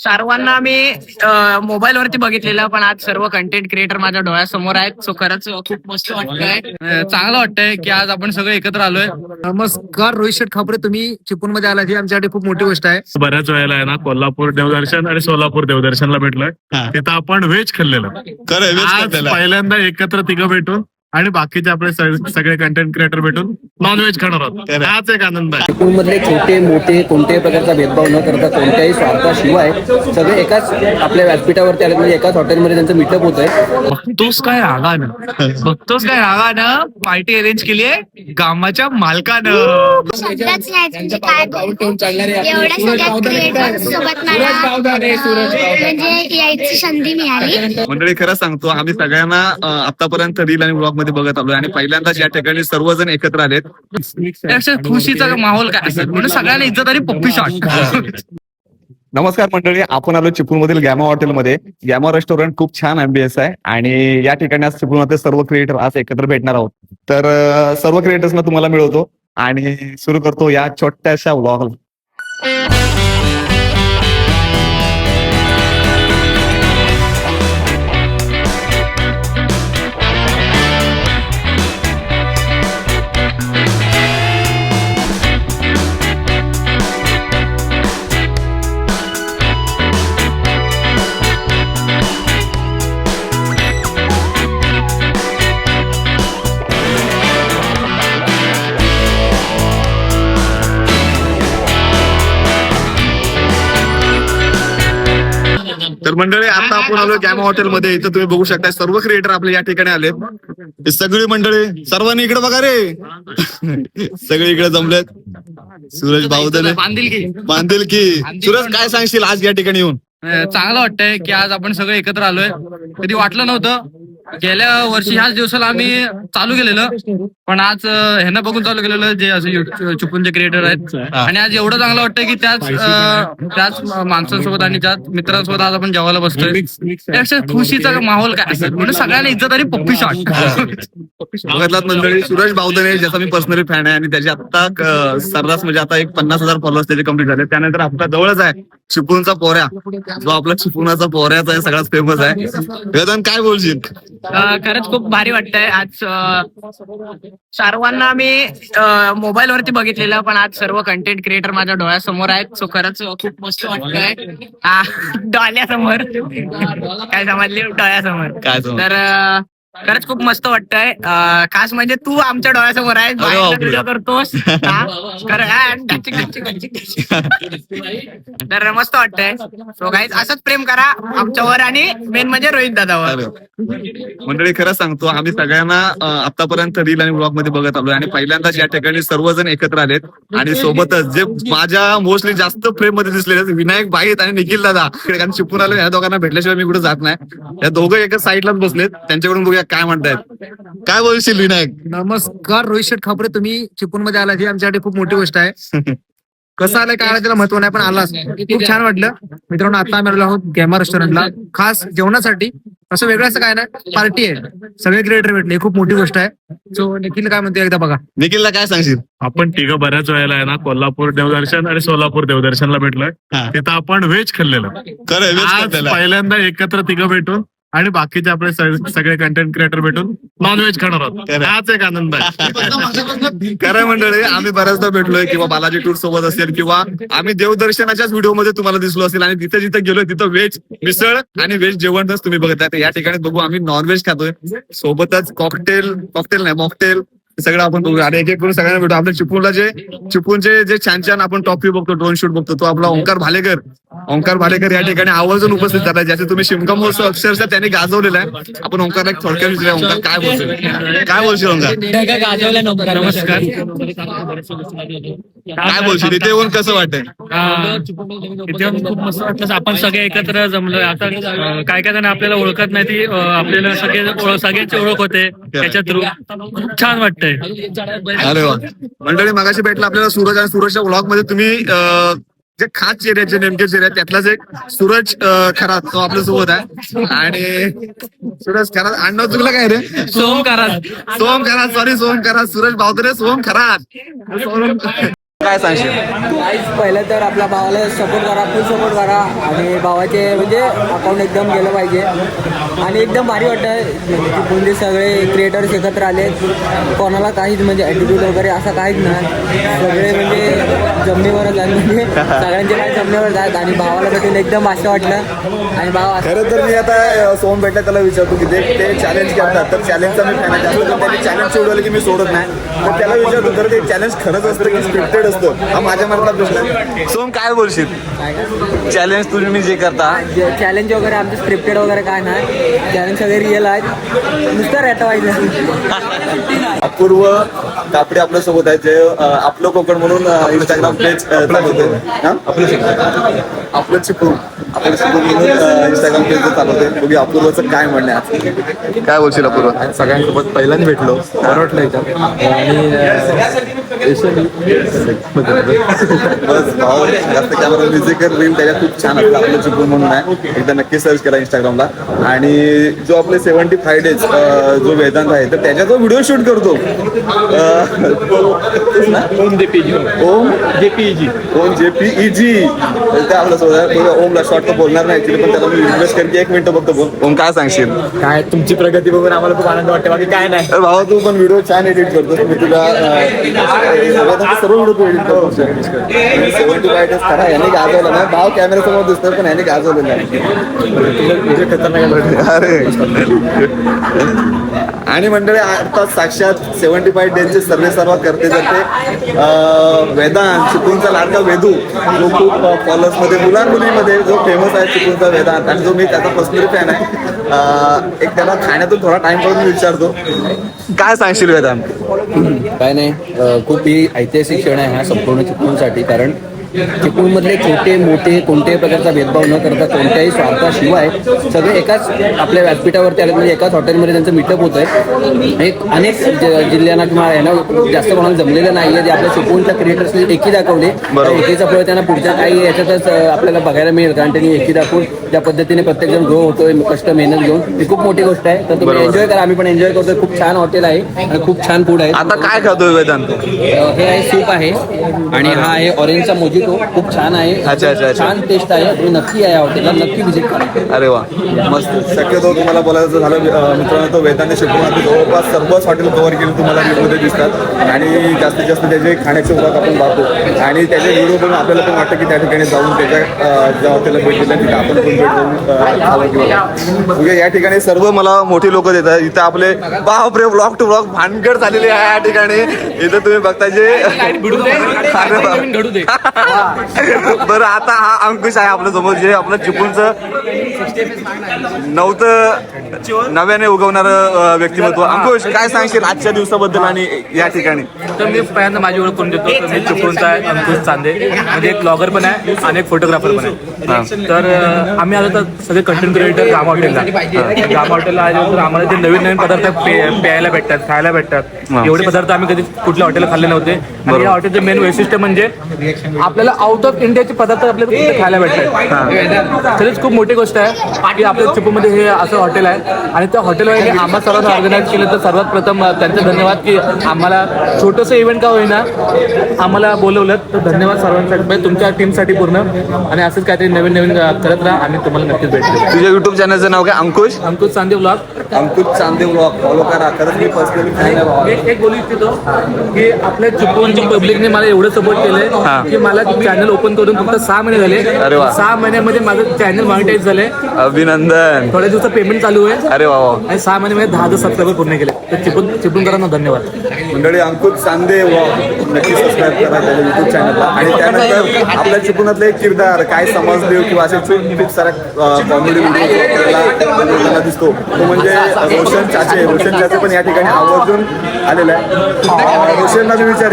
सर्वांना आम्ही मोबाईल वरती बघितलेलं पण आज सर्व कंटेंट क्रिएटर माझ्या डोळ्यासमोर आहेत. सो खरंच खूप मस्त वाटतंय. चांगलं वाटतंय की आज आपण सगळे एकत्र आलोय. नमस्कार रोहित शेठ खापरे. तुम्ही चिपळूणमध्ये आला ही आमच्यासाठी खूप मोठी गोष्ट आहे. बऱ्याच वेळेला आहे ना कोल्हापूर देवदर्शन आणि सोलापूर देवदर्शनला भेटलोय. तिथं आपण व्हेज खाल्लेलं. आज. पहिल्यांदा एकत्र तिघं भेटून आणि बाकीचे आपले सग- सगळे कंटेंट क्रिएटर भेटून नॉनव्हेज खाणार आहोत. हाच एक आनंद आहे. चिपळूणमधले छोटे मोठे कोणत्याही प्रकारचा भेदभाव न करता कोणत्याही स्वार्थाशिवाय सगळे एकाच आपल्या व्यासपीठावरती आले म्हणजे एकाच हॉटेलमध्ये त्यांचं मिटअप होत आहे बघतोस काय रागानं बघतोस काय रागानं पार्टी अरेंज केली आहे गावाच्या मालकानं. शब्दच म्हणजे काय बोलू. एवढ्या सगळ्या क्रिएटर सोबत मला म्हणजे यायची संधी मिळाली. मंडळी खरं सांगतो आम्ही सगळ्यांना अं, आतापर्यंत रील आणि ब्लॉगमध्ये बघत आलोय. आणि पहिल्यांदाच या ठिकाणी सर्वजण एकत्र आलेत. खुशीचा माहोल काय? असेल म्हणून सगळ्यांना इज्जत आणि पप्पी शॉट नमस्कार मंडळी आपण आलो चिपळूण मधील गॅमा हॉटेलमध्ये. गॅमा रेस्टॉरंट खूप छान एमबीएस आहे. आणि या ठिकाणी आज चिपळूणमध्ये सर्व क्रिएटर आज एकत्र भेटणार आहोत. तर सर्व क्रिएटर्सना तुम्हाला मिळवतो. आणि सुरू करतो या छोट्याशा व्लॉग मंडळी आता आपण आलो गॅमा हॉटेलमध्ये इथं तुम्ही बघू शकता सर्व क्रिएटर आपले या ठिकाणी आले सगळी मंडळी सर्वांनी इकडे बघा रे. सगळे इकडे जमलेत. सूरज बाहुदने बांधील की बांधील की सूरज काय सांगशील आज या ठिकाणी येऊन? चांगलं वाटतंय की आज आपण सगळे एकत्र आलोय. कधी वाटलं नव्हतं गेल्या वर्षी ह्याच दिवसाला आम्ही चालू केलेलं. पण आज ह्यांना बघून चालू केलेलं जे असे चुकूनचे क्रिएटर आहेत. आणि आज एवढं चांगलं वाटतंय की त्याच त्याच माणसांसोबत आणि त्याच मित्रांसोबत आज आपण जेवायला बसतोय. त्यापेक्षा खुशीचा माहोल काय असेल? म्हणून सगळ्यांना इज्जत आणि पप्पी शॉट बघितलात मंडळी सुरेश बावदने ज्याचा मी पर्सनली फॅन आहे आणि त्याचे आता क- सर्रास म्हणजे आता एक पन्नास हजार फॉलोअर्स त्याचे कंप्लीट झाले. त्यानंतर आपला जवळच आहे चिपळूणचा पोऱ्या. जो आपला चिपळूणाचा पोऱ्याचा आहे सगळ्यात फेमस आहे. वेदन काय बोलशील? खरंच खूप भारी वाटतंय. आज सर्वांना आम्ही मोबाईल वरती बघितलेलं पण आज सर्व कंटेंट क्रिएटर माझ्या डोळ्यासमोर आहेत. सो खरंच खूप मस्त वाटतंय. डोळ्यासमोर. काय समजले? डोळ्यासमोर? तर खरंच खूप मस्त वाटतंय. खास म्हणजे तू आमच्या डोळ्यासमोर बापरे. व्हिडिओ करतोस हा, डचिक. तर मस्त वाटतंय. सो गाईज असंच प्रेम करा आमच्यावर आणि मेन म्हणजे रोहित दादावर. मंडळी खरं सांगतो आम्ही सगळ्यांना आतापर्यंत रील आणि ब्लॉगमध्ये बघत आलोय. आणि पहिल्यांदाच या ठिकाणी सर्वजण एकत्र आलेत. आणि सोबतच जे माझ्या मोस्टली जास्त प्रेममध्ये दिसलेले आहेत, विनायक बाईत आणि निखिल दादा. कारण शिपून आलो या दोघांना भेटल्याशिवाय मी कुठे जात नाही. या दोघं एकाच साईडलाच बसलेत. त्यांच्याकडून बघूया काय म्हणतायत काय बोलशील विनायक? नमस्कार रोहित शेठ खापरे. तुम्ही चिपळूणमध्ये आला ही आमच्यासाठी खूप मोठी गोष्ट आहे. कसं आलं काय आलं त्याला महत्त्व नाही पण आलास. खूप छान वाटलं. मित्रांनो आता आम्ही आलेलो आहोत गॅमा रेस्टॉरंटला. खास जेवणासाठी असं वेगळं असं काय नाही पार्टी आहे. सगळे क्रिएटर भेटले ही खूप मोठी गोष्ट आहे. सो निखिल काय म्हणते एकदा बघा. निखिलला काय सांगशील? आपण तिघं बऱ्याच वेळेला आहे ना कोल्हापूर देवदर्शन आणि सोलापूर देवदर्शनला भेटलोय. हा. तिथं आपण व्हेज खाल्लेलं. खरं आहे, आज. पहिल्यांदा एकत्र तिघं भेटून आणि बाकीचे आपले सग- सगळे कंटेंट क्रिएटर भेटून नॉनव्हेज खाणार आहोत. हाच एक आनंद आहे. खरं मंडळी आम्ही बऱ्याचदा भेटलोय किंवा बालाजी टूर सोबत असेल किंवा आम्ही देवदर्शनाच्याच व्हिडिओमध्ये तुम्हाला दिसलो असेल आणि तिथे जिथे गेलोय तिथं व्हेज मिसळ आणि व्हेज जेवणच तुम्ही बघत आहे. तर या ठिकाणी बघू आम्ही नॉनव्हेज खातोय. सोबतच कॉकटेल कॉकटेल नाही मॉकटेल सगळं आपण बघू. आणि एक एक करून सगळ्यांना भेटू. आपल्या चिपळूणला जे चिपळूणचे जे छान छान आपण टॉप व्ह्यू बघतो ड्रोन शूट बघतो तो आपला ओंकार भालेकर. ओंकार भालेकर या ठिकाणी आवर्जून उपस्थित झाला ज्याचे तुम्ही शिमका महोत्सव अक्षरशः त्यांनी गाजवलेला आहे. आपण ओंकारला एक थोडक्यात विचारूया. ओंकार काय बोलशील काय बोलशील ओंकार? नमस्कार. काय बोलशील? इथे येऊन कसं वाटतंय? इथे येऊन खूप मस्त वाटलं. आपण सगळे एकत्र जमलोय. आता काय काय जण आपल्याला ओळखत नाही ती आपल्याला सगळे सगळ्यांची ओळख होते त्याच्या थ्रू खूप छान वाटतंय. अरे वा. मंडळी मगाशी भेटलं आपल्याला सूरज आणि सूरजच्या ब्लॉगमध्ये. तुम्ही जे खास चेहरे जे नेमके चेहरे त्यातलाच एक सूरज खरात तो आपल्यासोबत आहे. आणि सूरज खरात आणणं चुकलं काय रे? सोम करा सोम खरात सॉरी सोम खरात सूरज भावतरे सोम खरात काय सांगशील? काहीच पहिलं तर आपल्या भावाला सपोर्ट करा फुल सपोर्ट करा. आणि भावाचे म्हणजे अकाउंट एकदम गेलं पाहिजे. आणि एकदम भारी वाटतं म्हणजे की सगळे क्रिएटर्स एकत्र आले. कोणाला काहीच म्हणजे ॲटिट्यूड वगैरे असं काहीच नाही. सगळे म्हणजे जमिनीवरच आहेत. म्हणजे सगळ्यांचे काही जमिनीवरच आहेत. आणि भावाला भेटून एकदम असं वाटलं. आणि भाव असं खरं तर मी आता अ, सोहम भेटला त्याला विचारतो की ते ते चॅलेंज करतात. तर चॅलेंजचा मी फॅन आहे. त्यांनी चॅलेंज सोडवलं की मी सोडत नाही. तर त्याला विचारतो तर ते चॅलेंज खरंच असतं की स्क्रिप्टेड असतं? हा माझ्या मनातला प्रश्न सोहम काय बोलशील? चॅलेंज तुम्ही जे करता. चॅलेंज वगैरे आमचे स्क्रिप्टेड वगैरे काय नाही. चॅलेंज सगळे रिअल आहेत. नुसतं रेटवायचं अपूर्व कापडे आपल्यासोबत आहेत जे आपलं कोकण म्हणून इंस्टाग्राम पेज चालवते आपलं चिपू आपलं चिपू म्हणून इंस्टाग्राम पेज चालवते बघू अपूर्वचं काय म्हणणं आहे काय बोलशील अपूर्व? सगळ्यांसोबत पहिल्यांदा भेटलो. बरं वाटलं इथं आणि बस भाऊ जास्त कॅमेरा म्युझिकल रील त्याच्यात खूप छान असतं आपलं चिपू म्हणून आहे. एकदा नक्की सर्च करा इंस्टाग्रामला आणि जो आपले सेव्हन्टी फाय डेज जो वेदांत आहे तर त्याचा जो व्हिडिओ शूट करतो. ओम जे पी ओम जे पी जी ओम जे पी ई जी ते आपलं सोबत आहे. ओमला शॉर्ट तर बोलणार नाही. ऍक्च्युली पण त्याला मी रिक्वेस्ट करते एक मिनिट बघतो बोल. ओम काय सांगशील? काय तुमची प्रगती बघून आम्हाला खूप आनंद वाटतो. बाकी काय नाही. भावा तू पण व्हिडिओ छान एडिट करतो मी तुला सर्व व्हिडिओ तू एडिट करतो सेव्हन्टी डेज खरा याने गाजवला नाही. भाव कॅमेरा समोर दिसतो पण याने गाजवलेला आहे. अरे. आणि मंडळी आता साक्षात सेव्हन्टी फाय डेजचे सर्वे सर्व करते जाते वेदान वेदांत चिपळूणचा लाडका वेदू जो खूप फॉलोअर्समध्ये मुलां मुलीमध्ये जो फेमस आहे चिपळूणचा वेदांत आणि जो मी त्याचा पर्सनली फॅन आहे एक त्याला खाण्यातून थोडा टाइम काढून विचारतो. काय सांगशील वेदांत काय नाही खूप ही ऐतिहासिक क्षण आहे हा संपूर्ण चिपळूणसाठी कारण चिपळूणमधले छोटे मोठे कोणत्याही प्रकारचा भेदभाव न करता कोणत्याही स्वार्थाशिवाय सगळे एकाच आपल्या व्यासपीठावरती आले म्हणजे एकाच हॉटेलमध्ये त्यांचं मिटअप होत आहे एक अनेक जिल्ह्यांना किंवा यांना जास्त कोणाला जमलेलं नाही आहे जे आपल्या चिपळूणच्या क्रिएटर्सने एकी दाखवले. एकीचा फळ त्यांना पुढच्या काही याच्यातच आपल्याला बघायला मिळेल. कारण त्यांनी एकी दाखवून ज्या पद्धतीने प्रत्येक जण ग्रो होतोय कष्ट मेहनत घेऊन ही खूप मोठी गोष्ट आहे. तर तुम्ही एन्जॉय करा. आम्ही पण एन्जॉय करतोय. खूप छान हॉटेल आहे आणि खूप छान फूड आहे. आता काय खातोय वेदांत? हे आहे सूप आहे. आणि हा आहे ऑरेंजचा मोजितो खूप छान आहे. अच्छा, अच्छा, अच्छा. छान टेस्ट आहे. तुम्ही नक्की या हॉटेलला नक्की व्हिजिट करा. अरे वा. मस्त. शक्यतो तुम्हाला बोलायचं झालं अं, मित्रांनो तो वेदांत शिकवून जवळपास सर्वच हॉटेल कव्हर केले तुम्हाला व्हिडिओमध्ये दिसतात. आणि जास्तीत जास्त त्याचे खाण्याचे उदाहरण आपण पाहतो. आणि त्याचे व्हिडिओ बघून आपल्याला पण वाटतं की त्या ठिकाणी जाऊन त्याच्या अं, ज्या हॉटेलला भेट दिल्या तिथे आपण पण भेट देऊन अं, खावं किंवा म्हणजे या ठिकाणी सर्व मला मोठी लोक देतात. इथं आपले बापरे ब्लॉक टू ब्लॉक भानगड झालेले आहे या ठिकाणी. इथं तुम्ही बघता जे अरे वा. बरं आता हा अंकुश आहे आपल्यासमोर जे आपलं चिपळूणचं नव्हतं नव्याने उगवणार व्यक्तिमत्व. अंकुश काय सांगशील आजच्या दिवसाबद्दल आणि या ठिकाणी? तर मी पहिल्यांदा माझी ओळख करून देतो. मी चिपळूणचा आहे अंकुश चांदे. म्हणजे एक ब्लॉगर पण आहे आणि एक फोटोग्राफर पण आहे. तर आम्ही आलो तर सगळे कंटेंट क्रिएटर रामा हॉटेलला. रामा हॉटेलला आले तर आम्हाला ते नवीन नवीन पदार्थ पे- प्यायला भेटतात खायला भेटतात एवढे पदार्थ आम्ही कधी कुठल्या हॉटेलला खाल्ले नव्हते. आणि या हॉटेलचं मेन वैशिष्ट्य म्हणजे आपल्याला आउट ऑफ इंडियाचे पदार्थ आपल्याला तिथे खायला भेटतात. खरंच खूप मोठी गोष्ट आहे. की आपल्या चिपळूणमध्ये हे असं हॉटेल आहे. आणि त्या हॉटेलवाले आम्हा सर्वांना ऑर्गनाईज केलं तर सर्वात प्रथम अं, त्यांचे धन्यवाद की आम्हाला छोटंसं इव्हेंट का होईना आम्हाला बोलवलं. तर धन्यवाद सर्वांसाठी. म्हणजे तुमच्या टीमसाठी पूर्ण. आणि असंच काहीतरी नवीन नवीन करत राहा आम्ही तुम्हाला नक्कीच भेटतो तुझ्या युट्यूब चॅनलचं नाव काय? Ankush? Ankush Chande blog Ankush Chande blog follow करा. खरंच मी पर्सनली फॅन आहे भावा. एक एक बोलू इच्छितो की आपल्या चिपळूणच्या पब्लिकने मला एवढं सपोर्ट केलंय की मला चॅनल ओपन करून फक्त सहा महिने अरे झाले वा. सहा महिन्यामध्ये माझं चॅनल मॉनिटाईज झालंय. अभिनंदन. थोड्या दिवसात पेमेंट चालू आहे अरे वा वा. आणि सहा महिन्यामध्ये दहा हजार सबस्क्रायबर पूर्ण केले. तर चिपळूण चिपळूणकरांना धन्यवाद. मंडळी अंकुश चांदे व्लॉग नक्की सबस्क्राईब करा त्याच्या युट्यूब चॅनलला आणि त्यानंतर आपल्या चिपळूणातलं एक किरदार काय समजले किंवा असे खूप खूप साऱ्या कॉमेडी व्हिडिओ आपल्याला दिसतो. तो म्हणजे रोशन चाचे रोशन चाचे पण या ठिकाणी आवर्जून आलेला आहे. रोशनला मी विचार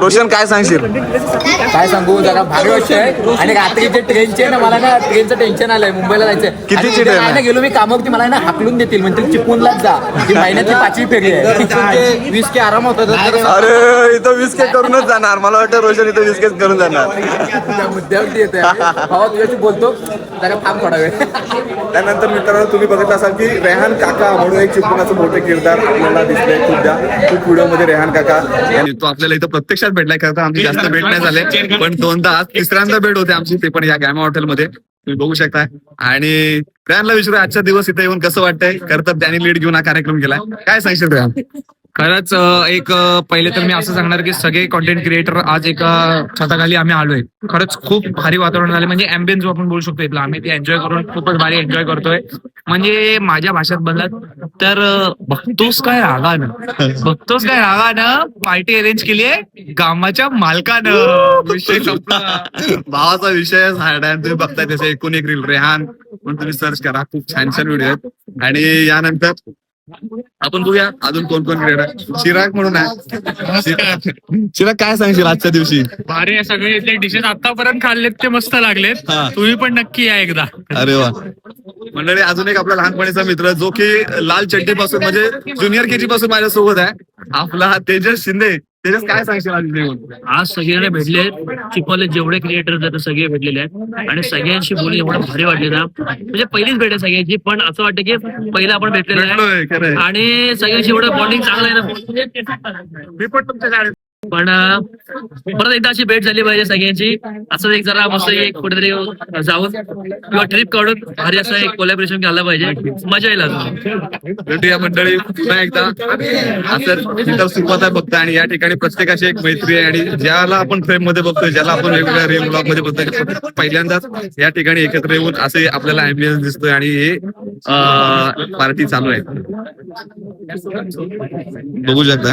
रोशन काय सांगशील? काय सांगू जरा भारी गोष्ट आहे. आणि रात्रीचे ट्रेनचे ना मला ना ट्रेनचं टेन्शन आलंय मुंबईला आणि? नाही ना गेलो मी कामावरती मला ना हाकलून देतील म्हणजे चिपळूणलाच जा. महिन्यातली पाचवी फेरी आहे. वीस के आराम होत अरे इथं वीस के करूनच जाणार. मला वाटतं रोशन इथं वीस केच करून जाणार. मुद्द्यावरती येते भावा तुझ्याशी बोलतो. थोडा वेळ. त्यानंतर मित्रांनो तुम्ही बघत असाल की रेहान काका म्हणून एक चिपळूणाचं मोठे किरदार आपल्याला दिसले खूपदा. खूप व्हिडिओमध्ये रेहान काका. आणि तो आपल्याला इथं प्रत्यक्षात भेटलाय खरं तर आमची जास्त भेट नाही झाले. पण दोनदा आज तिसऱ्यांदा भेट होते आमची ते पण या गॅमा हॉटेलमध्ये तुम्ही बघू शकता. आणि रेहानला विचारू आजचा दिवस इथे येऊन कसं वाटतंय? तर त्यांनी लीड घेऊन हा कार्यक्रम केलाय. काय सांगशील रेहान? खरंच एक पहिले तर मी असं सांगणार की सगळे कॉन्टेंट क्रिएटर आज एका छताखाली आम्ही आलोय. खरंच खूप भारी वातावरण झालं म्हणजे अँबियन्स आपण बोलू शकतो इथला आम्ही ते एन्जॉय करून खूपच भारी एन्जॉय करतोय. म्हणजे माझ्या भाषेत बनलात तर बघतोस काय रागानं? बघतोस काय रागानं? पार्टी अरेंज केली आहे गामाच्या मालकानं. विषय भावाचा विषय तुम्ही बघताय त्याचे एकूण एक रील रेहान. पण तुम्ही सर्च करा. खूप छान छान व्हिडिओ आहेत. आणि यानंतर आपण बघूया अजून कोण कोण क्रिएटर चिराग म्हणून आहे. चिराग काय सांगशील आजच्या दिवशी? भारी आहे सगळे इथले डिशेस आतापर्यंत खाल्लेत ते मस्त लागलेत. तुम्ही पण नक्की या एकदा. अरे वा. मंडळी अजून एक आपला लहानपणीचा मित्र जो की लाल चड्डी पासून म्हणजे ज्युनियर केजी पासून माझ्या सोबत आहे. आपला तेजस शिंदे. तेजस काय सांगशील आज? आज सगळ्यांना भेटले चिपवाले जेवढे क्रिएटर आहेत सगळे भेटलेले आहेत. आणि सगळ्यांशी बोलून एवढं भारी वाटले ना म्हणजे पहिलीच भेट आहे सगळ्यांची पण असं वाटतं की पहिलं आपण भेटलेलं आहे. आणि सगळ्यांशी एवढं बॉन्डिंग चांगलं आहे ना. मी पण तुमच्या पण परत एकदा अशी भेट झाली पाहिजे सगळ्यांची. असं एक जरा मस्त एक कुठेतरी जाऊन किंवा ट्रिप काढून भारी असं एक कोलॅबरेशन घ्यायला पाहिजे. मजा येईल अजून. भेटूया मंडळी पुन्हा एकदा. असं इतर सुरुवात आहे बघता आणि या ठिकाणी प्रत्येकाची एक मैत्री आहे आणि ज्याला आपण फ्रेममध्ये बघतोय ज्याला आपण वेगवेगळ्या रील ब्लॉगमध्ये बघतोय पहिल्यांदाच या ठिकाणी एकत्र येऊन असे आपल्याला अँबियन्स दिसतोय आणि हे पार्टी चालू आहे. बघू शकता.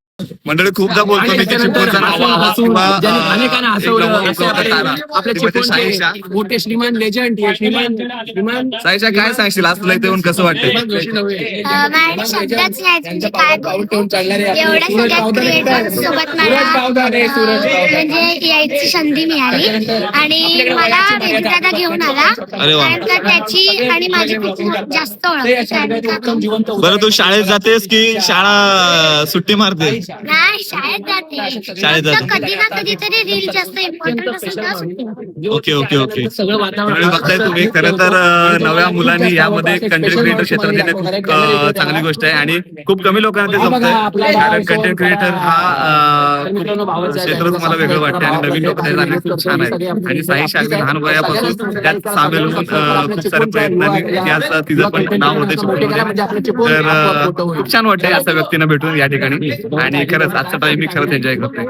मंडळी खूपदा बोलतो मी मोठे श्रीमान लेजंड श्रीमान श्रीमान साईशा काय सांगशील? आज तुला इथे येऊन कसं नाही म्हणजे म्हणजे यायची संधी मिळाली. आणि मला दादा घेऊन आला. त्याची आणि माझी खूप जास्त बरं तू शाळेत जातेस की शाळा सुट्टी मारते नाही शाळेत जाते. शाळेत जाते. फक्त कधी ना कधी तरी रील जास्त इम्पॉर्टंट असेल तर सुट्टी. Okay okay okay. सगळं बघताय तुम्ही. खरं तर अं, नव्या मुलांनी यामध्ये कंटेंट क्रिएटर क्षेत्रात येणे खूप अं, चांगली गोष्ट आहे. आणि खूप कमी लोकांना ते जमतंय. कारण कंटेंट क्रिएटर हा अं, खूप क्षेत्र तुम्हाला वेगळं वाटतं आणि नवीन लोक त्यात आले खूप छान आहे आणि साई शागरी लहान वयापासून त्यात सामील होऊन अं, खूप साऱ्या प्रयत्नांनी ती आज तिचं पण नाव होते चिपळूणमध्ये तर अं, खूप छान वाटतंय अशा व्यक्तींना भेटून या ठिकाणी आणि खरंच आजचा टाइम मी खरंच एन्जॉय करतोय.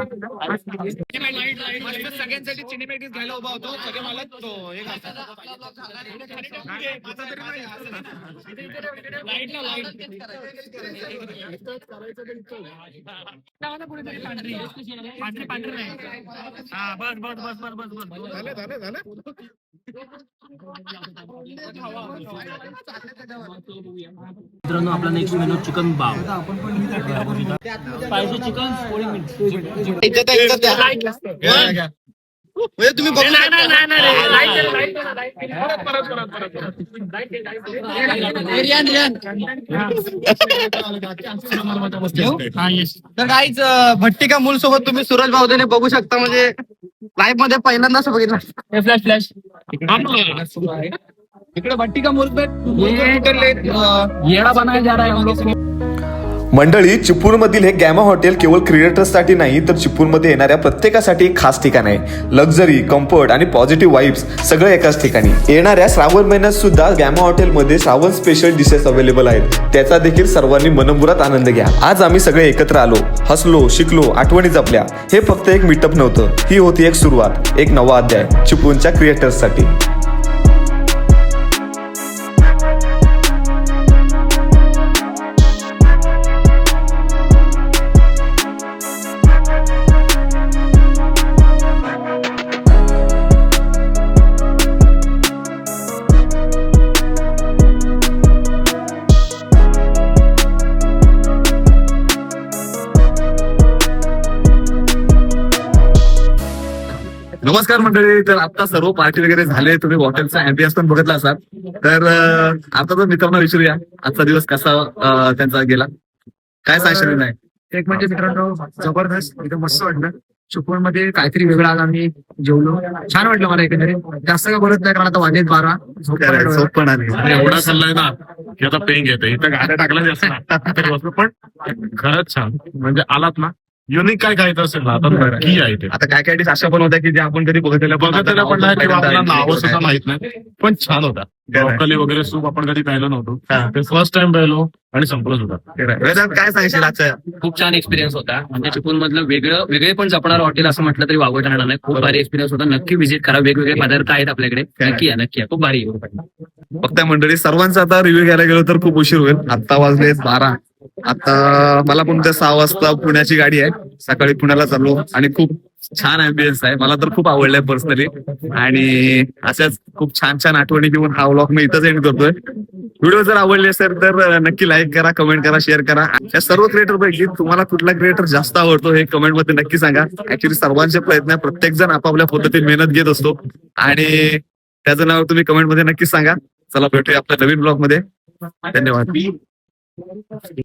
सगळ्यांसाठी सिनेमॅटिक घ्यायला उभा होतो. सगळे मला पांढरी नाही हा बस बस बस बस बस बस मित्रांनो आपला नेक्स्ट मेनू चिकन बाव. स्पायसी चिकन म्हणजे तुम्ही बघू. हा. तर काहीच भट्टिका मूल सोबत तुम्ही सूरज भाऊदेने बघू शकता म्हणजे लाईव्हमध्ये पहिल्यांदाच बघितलं. फ्लॅश फ्लॅश इकडे भट्टिका मूल पे येडा बनाया जा रहा है हम लोग. मंडळी चिपूरमधील हे गॅमा हॉटेल केवळ क्रिएटर्ससाठी नाही तर चिपूरमध्ये येणाऱ्या प्रत्येकासाठी एक खास ठिकाण आहे. लक्झरी कम्फर्ट आणि पॉझिटिव्ह वाईब्स सगळं एकाच ठिकाणी. येणाऱ्या श्रावण महिन्यात सुद्धा गॅमा हॉटेलमध्ये श्रावण स्पेशल डिशेस अवेलेबल आहेत. त्याचा देखील सर्वांनी मनमुरात आनंद घ्या. आज आम्ही सगळे एकत्र आलो. हसलो शिकलो आठवणी जपल्या. हे फक्त एक मीटअप नव्हतं. ही होती एक सुरुवात एक नवा अध्याय चिपळूणच्या क्रिएटर्ससाठी नमस्कार मंडळी तर आता सर्व पार्टी वगैरे झाले तुम्ही हॉटेलचा अँबियन्स पण बघितला असाल. तर आता तर मित्रांना विचारूया आजचा दिवस कसा त्यांचा गेला. काय सांगशील नाही एक म्हणजे मित्रांनो जबरदस्त एकदम मस्त वाटलं. चिपळूणमध्ये काहीतरी वेगळं आज आम्ही जेवलो. छान वाटलं मला एकंदरीत. जास्त काय बोलत नाही कारण आता वाजलेत बारा. झोप पण आली. एवढा खाल्लाय ना की आता पेंग येते. इथं गाड्या टाकल्या जास्त. पण खरंच छान. म्हणजे आलात ना युनिक काय खायचं असेल ना तर नक्की आहे ते. आता काय काय डिश अशा पण होत्या की ज्या आपण कधी बघितलेल्या पण बघा पण नाही किंवा आपल्याला नावं सुद्धा माहीत नाही पण छान होता. ब्रॉकली वगैरे सूप आपण कधी पाहिलं हा. नव्हतं ते फर्स्ट टाइम पाहिलो आणि संपलं सुद्धा. काय सांगशील खूप छान एक्सपिरियन्स होता. म्हणजे चिपळूण मधलं वेगळं वेगळे पण जपणार हॉटेल असं म्हटलं तरी वावगं ठरणार नाही. खूप भारी एक्सपिरियन्स होता. नक्की व्हिजिट करा. वेगवेगळे पदार्थ आहेत आपल्याकडे. नक्की या नक्की या. खूप भारी. फक्त मंडळी सर्वांचा आता रिव्ह्यू घ्यायला गेलो तर खूप उशीर होईल. आता वाजले बारा. आता मला पण उद्या सहा वाजता पुण्याची गाडी आहे. सकाळी पुण्याला चाललो आणि खूप छान अँबियन्स आहे. मला तर खूप आवडलाय पर्सनली आणि अशाच खूप छान छान आठवणी घेऊन हा व्लॉग मी इथंच एंड करतोय. व्हिडिओ जर आवडले असेल तर नक्की लाईक करा कमेंट करा शेअर करा. या सर्व क्रिएटर पैकी तुम्हाला कुठला क्रिएटर जास्त आवडतो हे कमेंटमध्ये नक्की सांगा. ऍक्च्युली सर्वांचे प्रयत्न आहे. प्रत्येक जण आपापल्या पद्धतीने मेहनत घेत असतो. आणि त्याचं नाव तुम्ही कमेंटमध्ये नक्की सांगा. चला भेटूया आपल्या नवीन ब्लॉगमध्ये. धन्यवाद.